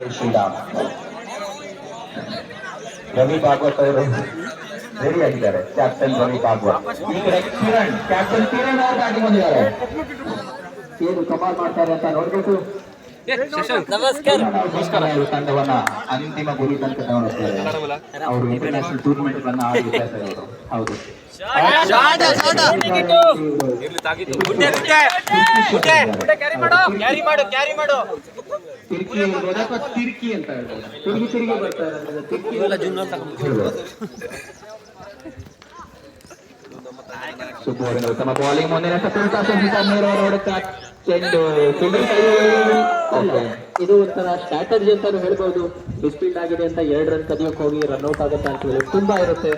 ಶ್ರೀರಾಮ್ ರವಿ ಭಾಗವತ್ ಅವರು ರೆಡಿ ಆಗಿದ್ದಾರೆ ಕ್ಯಾಪ್ಟನ್ ರವಿ ಭಾಗವತ್ ಈ ಕಡೆ ಕಿರಣ್ ಕ್ಯಾಪ್ಟನ್ ಕಿರಣ್ ಅವರು ದಾಟಿ ಬಂದಿದ್ದಾರೆ ಏನು ಕಮಾಲ್ ಮಾಡ್ತಾರೆ ಅಂತ ನೋಡ್ಬೇಕು ನಮಸ್ಕಾರ. ನಮಸ್ಕಾರ. ಇವರು ತಂಡವನ್ನ ಅಂತಿಮ ಗುರಿ ತನಕ ತಗೊಂಡಿದ್ದಾರೆ ಅವರು ಇಂಟರ್ನ್ಯಾಷನಲ್ ಟೂರ್ನಮೆಂಟ್ ಗಳನ್ನ ಆಡಿದ್ದಾರೆ ಅವರು ಹೌದು. ಕ್ಯಾರಿ ಮಾಡು ಕ್ಯಾರಿ ಮಾಡು ಕ್ಯಾರಿ ಮಾಡು. ತಿರ್ಕಿ ಅಂತ ಹೇಳ್ತಾರೆ. ತಿರುಗಿ ತಿರುಗಿ ತಮ್ಮ ಬೌಲಿಂಗ್ ಮುಂದಿನ ನೋಡುತ್ತಾ ಚೆಂಡು. ಓಕೆ ಇದು ಒಂಥರ ಸ್ಟ್ರಾಟಜಿ ಅಂತಾನು ಹೇಳ್ಬೋದು. ಡಿಸ್ಪೀಟ್ ಆಗಿದೆ ಅಂತ ಎರಡು ರನ್ ಕದಿಯೋಕ್ ಹೋಗಿ ರನ್ಔಟ್ ಆಗುತ್ತೆ ಅಂತ ಹೇಳಿ ತುಂಬಾ ಇರುತ್ತೆ.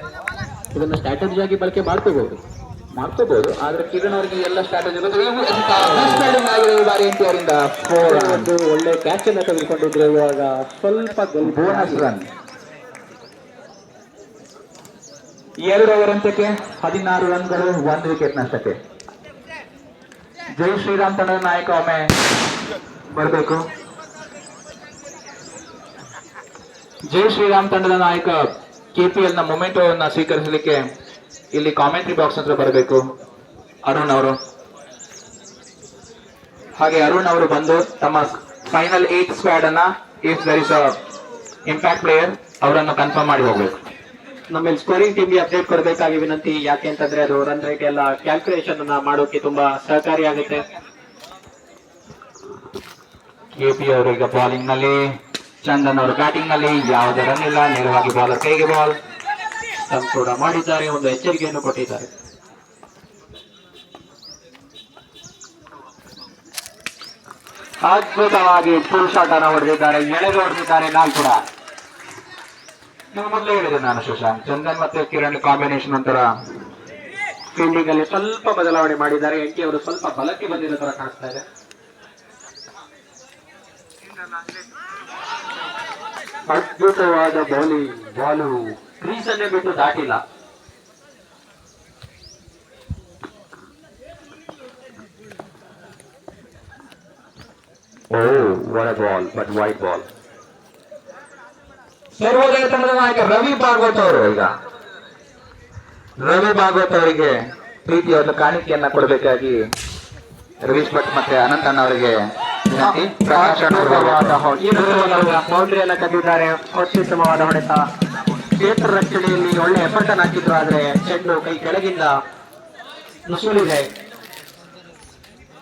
ಇದನ್ನ ಸ್ಟ್ರಾಟಜಿ ಆಗಿ ಬಳಕೆ ಮಾಡ್ಕೋಬಹುದು ಮಾಡ್ಕೋಬಹುದು ಆದ್ರೆ ಕಿರಣ್ ಅವರಿಗೆ ಎಲ್ಲ ಸ್ಟ್ರಾಟಜಿ ಬಾರಿ ಎಂಟು ಅವರಿಂದ ಫೋರ್ ಒಂದು ಒಳ್ಳೆ ಕ್ಯಾಚ್ ಅನ್ನ ತೆಗೆದುಕೊಂಡಿದ್ರು ಇವಾಗ. ಸ್ವಲ್ಪ ಬೋನಸ್ ರನ್ ಎರಡು ಓವರ್ ಅಂತಕ್ಕೆ ಹದಿನಾರು ರನ್ಗಳು ಒಂದು ವಿಕೆಟ್ ನಷ್ಟಕ್ಕೆ. ಜೈ ಶ್ರೀರಾಮ್ ತಂಡದ ನಾಯಕ ಒಮ್ಮೆ. ಬರಬೇಕು. ಜೈ ಶ್ರೀರಾಮ್ ತಂಡದ ನಾಯಕ ಕೆಪಿಎಲ್ನ ಮೊಮೆಂಟೋವನ್ನ ಸ್ವೀಕರಿಸಲಿಕ್ಕೆ ಇಲ್ಲಿ ಕಾಮೆಂಟ್ರಿ ಬಾಕ್ಸ್ ಹತ್ರ ಬರಬೇಕು. ಅರುಣ್ ಅವರು. ಹಾಗೆ ಅರುಣ್ ಅವರು ಬಂದು ತಮ್ಮ ಫೈನಲ್ ಏಟ್ ಸ್ಕ್ವಾಡ್ ಅನ್ನ if there is impact player ಅವರನ್ನು ಕನ್ಫರ್ಮ್ ಮಾಡಿ ಹೋಗ್ಬೇಕು. ನಮ್ಮಲ್ಲಿ ಸ್ಕೋರಿಂಗ್ ಟೀಮ್ಗೆ ಅಪ್ಡೇಟ್ ಕೊಡಬೇಕಾಗಿ ವಿನಂತಿ. ಯಾಕೆ ಅಂತಂದ್ರೆ ಅದು ರನ್ ರೇಟ್ ಎಲ್ಲ ಕ್ಯಾಲ್ಕುಲೇಷನ್ ಅನ್ನ ಮಾಡೋಕೆ ತುಂಬಾ ಸಹಕಾರಿಯಾಗುತ್ತೆ. ಕೆಪಿ ಅವರು ಈಗ ಬಾಲಿಂಗ್ನಲ್ಲಿ, ಚಂದನ್ ಅವರು ಬ್ಯಾಟಿಂಗ್ನಲ್ಲಿ ಯಾವುದೇ ರನ್ ಇಲ್ಲ, ನೇರವಾಗಿ ಬಾಲ್ ಕೈಗೆ ಬಾಲ್ ಕೂಡ ಮಾಡಿದ್ದಾರೆ, ಒಂದು ಎಚ್ಚರಿಕೆಯನ್ನು ಕೊಟ್ಟಿದ್ದಾರೆ. ಅದ್ಭುತವಾಗಿ ಫುಲ್ ಶಾಟ್ ಅನ್ನು ಹೊಡೆದಿದ್ದಾರೆ, ಎಳೆದು ಹೊಡೆದಿದ್ದಾರೆ ನಾಲ್ಕು ಕೂಡ. ನೀವು ಮೊದಲೇ ಹೇಳಿದೆ ನಾನು ಸುಶಾಂತ್ ಚಂದನ್ ಮತ್ತೆ ಕಿರಣ್ ಕಾಂಬಿನೇಷನ್ ಒಂಥರ ಫೀಲ್ಡಿಂಗ್ ಅಲ್ಲಿ ಸ್ವಲ್ಪ ಬದಲಾವಣೆ ಮಾಡಿದ್ದಾರೆ. ಎಂಟಿ ಅವರು ಸ್ವಲ್ಪ ಬಲಕ್ಕೆ ಬಂದಿರೋ ತರ ಕಾಣಿಸ್ತಾ ಇದೆ. ಅದ್ಭುತವಾದ ಬೌಲಿಂಗ್ ಬಾಲು ಕ್ರೀಸ್ ಅನ್ನೇ ಬಿಟ್ಟು ದಾಟಿಲ್ಲ. ಓ what ball but wide ball Sarvodaya ತಂಡದ ನಾಯಕ ರವಿ ಭಾಗವತ್ ಅವರು ಈಗ. ರವಿ ಭಾಗವತ್ ಅವರಿಗೆ ಪ್ರೀತಿಯ ಒಂದು ಕಾಣಿಕೆಯನ್ನ ಕೊಡಬೇಕಾಗಿ ರವೀಶ್ ಭಟ್ ಮತ್ತೆ ಅನಂತಣ್ಣ ಅವರಿಗೆ ವಿನಂತಿ ಪ್ರಕಾಶ್ ಅಣ್ಣವ್ರು ಬೌಂಡ್ರಿ ಎಲ್ಲ ಕದ್ದಿದ್ದಾರೆ. ಅತ್ಯುತ್ತಮವಾದ ಹೊಡೆತ. ಕ್ಷೇತ್ರ ರಕ್ಷಣೆಯಲ್ಲಿ ಒಳ್ಳೆ ಎಫರ್ಟ್ ಅನ್ನು ಹಾಕಿದ್ರು ಆದ್ರೆ ಚೆಂಡು ಕೈ ಕೆಳಗಿಂದ ನುಸುಳಿದೆ.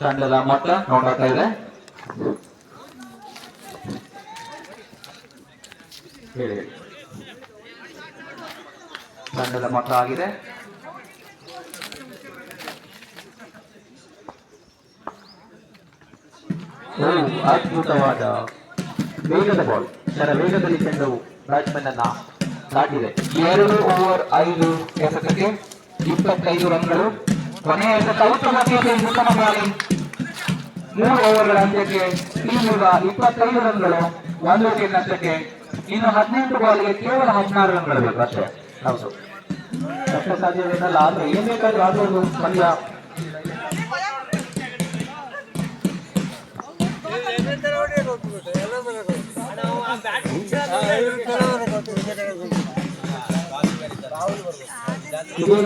ತಂಡದ ಮೊತ್ತ ನೋಡ್ತಾ ಇದೆ. ತಂಡದ ಮೊತ್ತ ಆಗಿದೆ. ಅದ್ಭುತವಾದ ವೇಗದ ಬಾಲ್ ಇದರ ವೇಗದಲ್ಲಿ ಚೆಂಡು ಬ್ಯಾಟ್ಸ್ಮನ್ ಅನ್ನ ದಾಟಿದೆ. ಎರಡು ಓವರ್ ಐದು ಎಸೆತಕ್ಕೆ ಇಪ್ಪತ್ತೈದು ರನ್ಗಳು. ಕೊನೆಯ ಎಸೆತ ಉತ್ತಮ ಉತ್ತಮ ಮೂರು ಓವರ್ಗಳ ಅಂತ್ಯಕ್ಕೆ ಇನ್ನೂರ ಇಪ್ಪತ್ತೈದು ರನ್ಗಳು. ಒಂದು ವಿಕೆಟ್ ನಷ್ಟಕ್ಕೆ ಇನ್ನು ಹದಿನೆಂಟು ಬಾಲ್ಗೆ ಕೇವಲ ಹದಿನಾರು ರನ್ಗಳು ಬೇಕು ಅಷ್ಟೇ. ಹೌದು. ಕಷ್ಟ ಸಾಧ್ಯವೇನಲ್ಲ ಆದ್ರೆ ಏನ್ ಬೇಕಾದ್ರೂ ಆಡುವುದು ಪಂದ್ಯ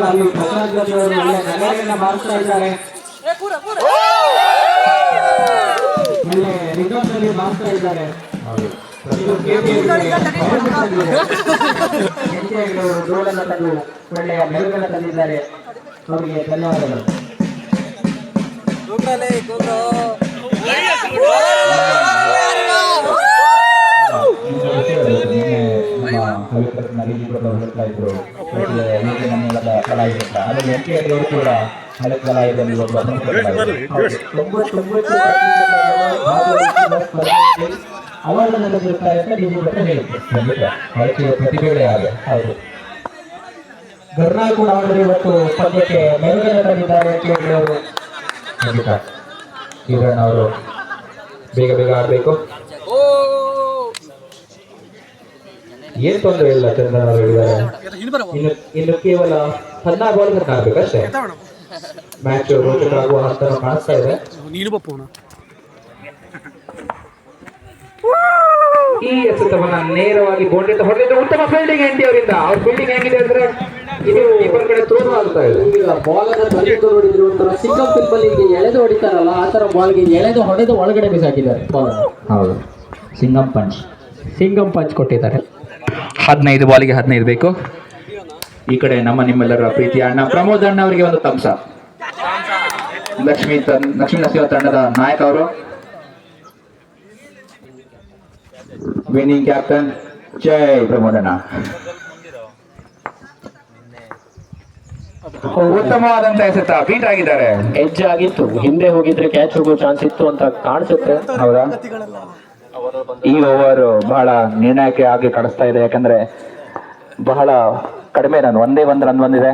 ಅಲ್ಲಿ ಪ್ರಸಾದ್ ಅವರು ಒಳ್ಳೆ ನಗರವನ್ನ ಬಾರಿಸ್ತಾ ಇದ್ದಾರೆ ಒಳ್ಳೆಯ ರಿದಮ್ನಲ್ಲಿ ತಂದಿದ್ದಾರೆ ಇದ್ದಾರೆ ಧನ್ಯವಾದಗಳು. ತಂದಿದೆ. ಎಂಟಿಯಾಗಿ ಅವರು ಅದು ತಂದು ಒಳ್ಳೆಯ ಕೂಡ ಅವರಿಗೆ ಧನ್ಯವಾದಗಳು ಒಬ್ಬ ಅವರನ್ನ ತೆಗೆದಿರ್ತಾರೆ ಅಂತ ನೀವು ಗೊತ್ತ ಹೇಳುತ್ತೆ ಪ್ರತಿಭೆಗಳೇ ಹಾಗೆ ಹೌದು ಗರ್ನಾ ಕೂಡ ಅವರು ಇವತ್ತು ಪದ್ಯಕ್ಕೆ ಮೆರುಗನ್ನ ತಂದಿದ್ದಾರೆ ಅಂತ ಹೇಳಿ ಅವರು ಖಂಡಿತ. ಅವರು ಬೇಗ ಬೇಗ ಆಡ್ಬೇಕು. ಏನ್ ತೊಂದರೆ ಇಲ್ಲ ಚಂದ್ರನ್ ಅವರು ಹೇಳಿದ್ದಾರೆ. ಇನ್ನು ಇನ್ನು ಕೇವಲ ಹದಿನಾರು ಬಾಲ್ ಕಟ್ ಆಡ್ಬೇಕಷ್ಟೇ ಮ್ಯಾಚ್ ರೋಚಕ ಆಗುವ ಹಂತ ಕಾಣಿಸ್ತಾ ಇದೆ. ನೀನು ಈ ಎಸೆತವನ್ನ ನೇರವಾಗಿ ಬೋಂಡಿಂದ ಹೊಡೆದಿದ್ದು ಉತ್ತಮ ಫೀಲ್ಡಿಂಗ್ ಎಂಟಿ ಅವರಿಂದ. ಅವ್ರ ಫೀಲ್ಡಿಂಗ್ ಹೇಗಿದೆ ಅಂದ್ರೆ ಇದು ಇಬ್ಬರ ಕಡೆ ತೋರು ಆಗ್ತಾ ಇದೆ. ಬಾಲ್ ಅನ್ನ ಒಂಥರ ಸಿಂಗಲ್ ಪಿಂಪಲ್ ಹಿಂಗೆ ಎಳೆದು ಹೊಡಿತಾರಲ್ಲ ಆ ತರ ಬಾಲ್ಗೆ ಎಳೆದು ಹೊಡೆದು ಒಳಗಡೆ ಬಿಸಾಕಿದ್ದಾರೆ. ಬಾಲ್ ಹೌದು. ಸಿಂಗಂ ಪಂಚ್ ಸಿಂಗಂ ಪಂಚ್ ಕೊಟ್ಟಿದ್ದಾರೆ. ಹದಿನೈದು ಬಾಲಿಗೆ ಹದಿನೈದು ಬೇಕು. ಈ ಕಡೆ ನಮ್ಮ ನಿಮ್ಮೆಲ್ಲರ ಪ್ರೀತಿಯ ಅಣ್ಣ. ಪ್ರಮೋದ್ ಅಣ್ಣ ಅವರಿಗೆ ಒಂದು ತಂಸ ಲಕ್ಷ್ಮೀ ತನ್ ಲಕ್ಷ್ಮೀ ನರಸಿಂಹ ತಂಡದ ನಾಯಕ ಅವರು. ವಿನ್ನಿಂಗ್ ಕ್ಯಾಪ್ಟನ್ ಜೈ ಪ್ರಮೋದ್ ಅಣ್ಣ. ಉತ್ತಮವಾದಂತ ಎಸೆತ ಬೀಟ್ ಆಗಿದ್ದಾರೆ. ಹೆಜ್ಜೆ ಆಗಿತ್ತು. ಹಿಂದೆ ಹೋಗಿದ್ರೆ ಕ್ಯಾಚ್ ಹೋಗೋ ಚಾನ್ಸ್ ಇತ್ತು ಅಂತ ಕಾಣಿಸುತ್ತೆ. ಹೌದಾ? ಈ ಓವರ್ ಬಹಳ ನಿರ್ಣಾಯಕ ಆಗಿ ಕಾಣಿಸ್ತಾ ಇದೆ ಯಾಕಂದ್ರೆ ಬಹಳ ಕಡಿಮೆ ರನ್ ಒಂದೇ ಒಂದು ರನ್ ಬಂದಿದೆ.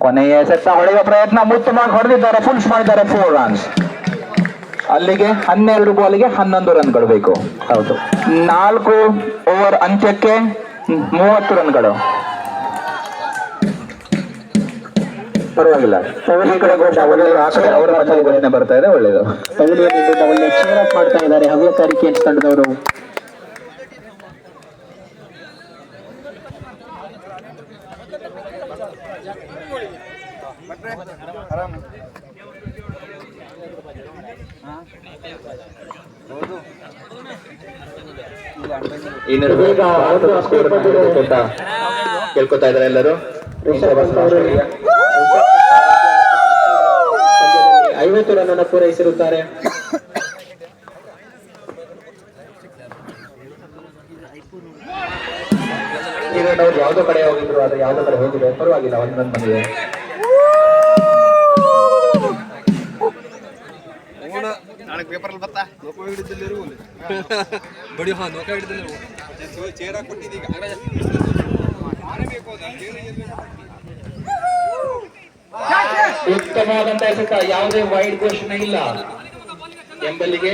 ಕೊನೆಯ ಸೆತ್ತ ಹೊಡೆಯುವ ಪ್ರಯತ್ನ ಉತ್ತಮವಾಗಿ ಹೊಡೆದಿದ್ದಾರೆ ಫುಲ್ಸ್ ಮಾಡಿದ್ದಾರೆ ಫೋರ್ ರನ್ಸ್ ಅಲ್ಲಿಗೆ ಹನ್ನೆರಡು ಬಾಲಿಗೆ ಹನ್ನೊಂದು ರನ್ಗಳು ಬೇಕು. ಹೌದು. ನಾಲ್ಕು ಓವರ್ ಅಂತ್ಯಕ್ಕೆ ಮೂವತ್ತು ರನ್ಗಳು ಪರವಾಗಿಲ್ಲ. ಈ ಕಡೆ ಘೋಷಣೆ ಒಳ್ಳೆಯವರು ಆ ಕಡೆ ಅವರ ಮಧ್ಯೆ ಘೋಷಣೆ ಬರ್ತಾ ಇದೆ, ಒಳ್ಳೆಯದು. ಪವಲಿಯನ್ನಿಂದ ಒಳ್ಳೆ ಚೇರ್ ಮಾಡ್ತಾ ಇದ್ದಾರೆ ಹವ್ಯಕಾರಿ ಕೇನ್ಸ್ ತಂಡದವರು ಕೇಳ್ಕೊತಾ ಇದ್ದಾರೆ ಎಲ್ಲರೂ. ಐವತ್ತು ರನ್ ಅನ್ನು ಪೂರೈಸಿರುತ್ತಾರೆ ನಾವು ಯಾವ್ದೋ ಕಡೆ ಹೋಗಿದ್ರು ಅದು ಯಾವ್ದೋ ಕಡೆ ಹೋಗಿದೆ ಪರವಾಗಿಲ್ಲ ಒಂದ್ ರನ್ ಬಂದಿದೆ. ನಾಳೆ ಪೇಪರ್ ಅಲ್ಲಿ ಬತ್ತಾ? ನೋಕೋ ಹಿಡಿದಲ್ಲಿ ಬಡಿ ಹಾ ನೋಕ ಹಿಡಿದಲ್ಲಿ ಚೇರ ಕೊಟ್ಟಿದ್ದೀಗ ಉತ್ತಮವಾದಂತ ಎಸೆತ ಯಾವುದೇ ವೈಡ್ ಘೋಷಣೆ ಇಲ್ಲ. ಎಂಬಲ್ಲಿಗೆ?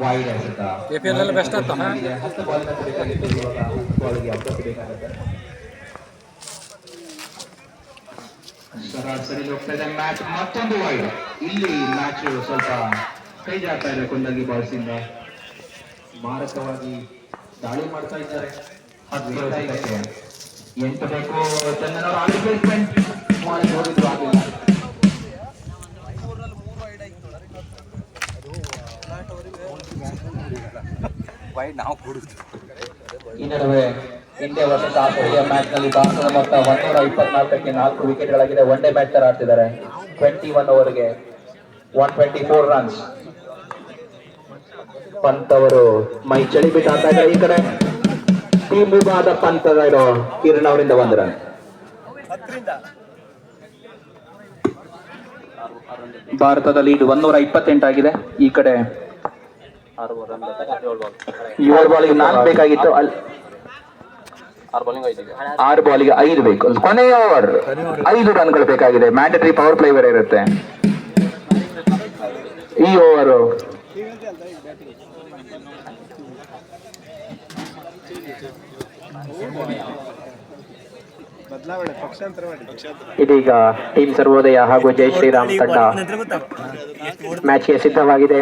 ವೈಡ್ ಎಸೆತ. ಬೆಸ್ಟ್ ಅಂತ ಹತ್ತು ಬಾಲ್ಗೆ ಅವಕಾಶ ಬೇಕಾಗುತ್ತೆ ಸರಾಸರಿ ಹೋಗ್ತಾ ಇದೆ ಮ್ಯಾಚ್ ಮತ್ತೊಂದು ವೈಡ್ ಇಲ್ಲಿ ಮ್ಯಾಚ್ ಸ್ವಲ್ಪ ಕೈ ಜಾಡ್ತಾ ಇದೆ ಕುಂದಗಿ ಬಾಯ್ಸ್ ಇಂದ ಮಾರಕವಾಗಿ ದಾಳಿ ಮಾಡ್ತಾ ಇದ್ದಾರೆ. ಎಂಟು ಬೇಕು. ಮಾಡಿ ನಾವು ಕೊಡುದು? ಈ ನಡುವೆ ಇಂಡಿಯಾ ವರ್ಸಸ್ ಆಸ್ಟ್ರೇಲಿಯಾ ಮ್ಯಾಚ್ನಲ್ಲಿ ಭಾರತದ ಮೊತ್ತ ಒಂದೂರ ಇಪ್ಪತ್ನಾಲ್ಕಕ್ಕೆ ನಾಲ್ಕು ವಿಕೆಟ್ ಗಳಾಗಿದೆ. ಒನ್ ಡೇ ಮ್ಯಾಚ್ ತರ ಆಡ್ತಿದ್ದಾರೆ. Twenty one ಓವರ್ಗೆ one twenty four runs Pant ಅವರು ಮೈ ಚಳಿ ಬಿಟ್ಟು ಇದ್ದಾರೆ ಈ ಕಡೆ. ಟೀಮ್ ಮುಗಾದ ಪಂತ್ ಇರೋ ಕಿರಣ್ ಅವರಿಂದ ಬಂದ್ರ ರನ್ ಭಾರತದ ಲೀಡ್ ಒಂದೂರ ಇಪ್ಪತ್ತೆಂಟಾಗಿದೆ ಈ ಕಡೆ ಏಳು ಬಾಲಿಗೆ ನಾಲ್ಕು ಬೇಕಾಗಿತ್ತು. ಅಲ್ಲಿ ಆರು ಬಾಲಿಗೆ ಐದು ಬೇಕು. ಕೊನೆಯ ಓವರ್ ಐದು ರನ್ಗಳು ಬೇಕಾಗಿದೆ. ಮ್ಯಾಂಡೇಟರಿ ಪವರ್ ಪ್ಲೇ ಬೇರೆ ಇರುತ್ತೆ. ಈ ಓವರ್ ಇದೀಗ ಟೀಮ್ ಸರ್ವೋದಯ ಹಾಗೂ ಜೈ ಶ್ರೀರಾಮ್ ತಂಡ ಮ್ಯಾಚ್ಗೆ ಸಿದ್ಧವಾಗಿದೆ.